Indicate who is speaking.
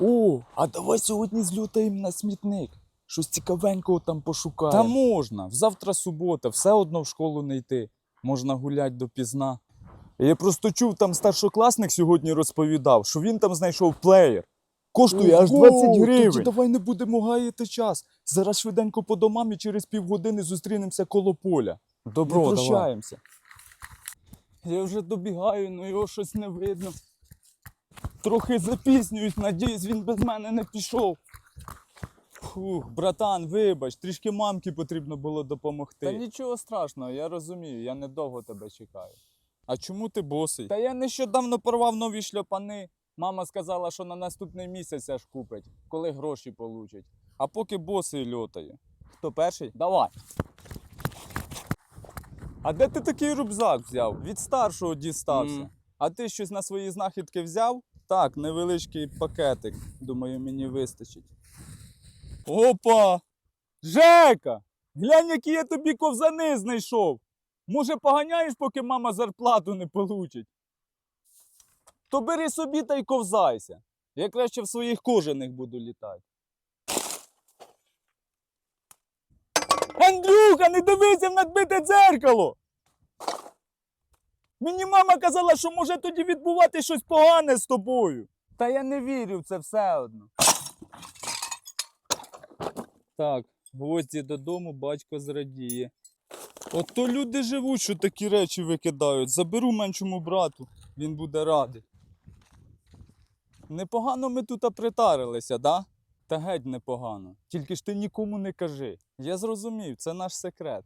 Speaker 1: О, а давай сьогодні злютаємо на смітник. Щось цікавенького там пошукаємо.
Speaker 2: Та можна. Завтра субота, все одно в школу не йти. Можна гулять допізна. Я просто чув, там старшокласник сьогодні розповідав, що він там знайшов плеєр. Коштує аж 20 гривень.
Speaker 1: Тоді давай не будемо гаяти час. Зараз швиденько по домам і через півгодини зустрінемося коло поля.
Speaker 2: Добро, давай.
Speaker 1: прощаємося.
Speaker 2: Я вже добігаю, але його щось не видно. Трохи запізнююсь, надіюсь, він без мене не пішов. Фух, братан, вибач, трішки мамки потрібно було допомогти. Та нічого страшного, я розумію, я недовго тебе чекаю. А чому ти босий? Та я нещодавно порвав нові шльопани. Мама сказала, що на наступний місяць аж купить, коли гроші получить. А поки босий льотаю. Хто перший? Давай. А де ти такий рюкзак взяв? Від старшого дістався.
Speaker 1: Мгм.
Speaker 2: А ти щось на свої знахідки взяв? Так, невеличкий пакетик. Думаю, мені вистачить. Опа! Жека! Глянь, які я тобі ковзани знайшов. Може, поганяєш, поки мама зарплату не получить? То бери собі та й ковзайся. Я краще в своїх кожаних буду літати. Андрюха, не дивися в надбите дзеркало! Мені мама казала, що може тоді відбувати щось погане з тобою. Та я не вірю в це все одно. Так, гвозді додому батько зрадіє. Ото люди живуть, що такі речі викидають. Заберу меншому брату, він буде радий. Непогано ми тут притарилися, да? Та геть непогано. Тільки ж ти нікому не кажи. Я зрозумів, це наш секрет.